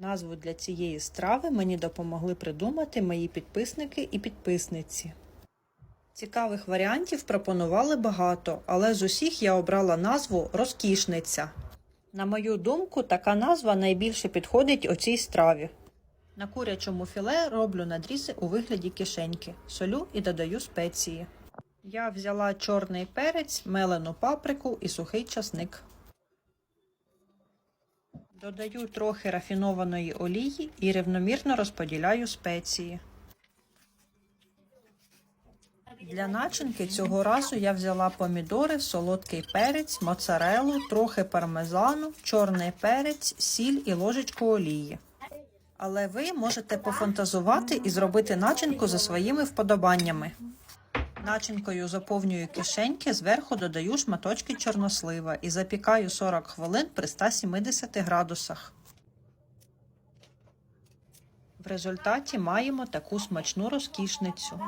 Назву для цієї страви мені допомогли придумати мої підписники і підписниці. Цікавих варіантів пропонували багато, але з усіх я обрала назву розкішниця. На мою думку, така назва найбільше підходить оцій страві. На курячому філе роблю надрізи у вигляді кишеньки, солю і додаю спеції. Я взяла чорний перець, мелену паприку і сухий часник. Додаю трохи рафінованої олії і рівномірно розподіляю спеції. Для начинки цього разу я взяла помідори, солодкий перець, моцарелу, трохи пармезану, чорний перець, сіль і ложечку олії. Але ви можете пофантазувати і зробити начинку за своїми вподобаннями. Начинкою заповнюю кишеньки, зверху додаю шматочки чорнослива і запікаю 40 хвилин при 170 градусах. В результаті маємо таку смачну розкішницю.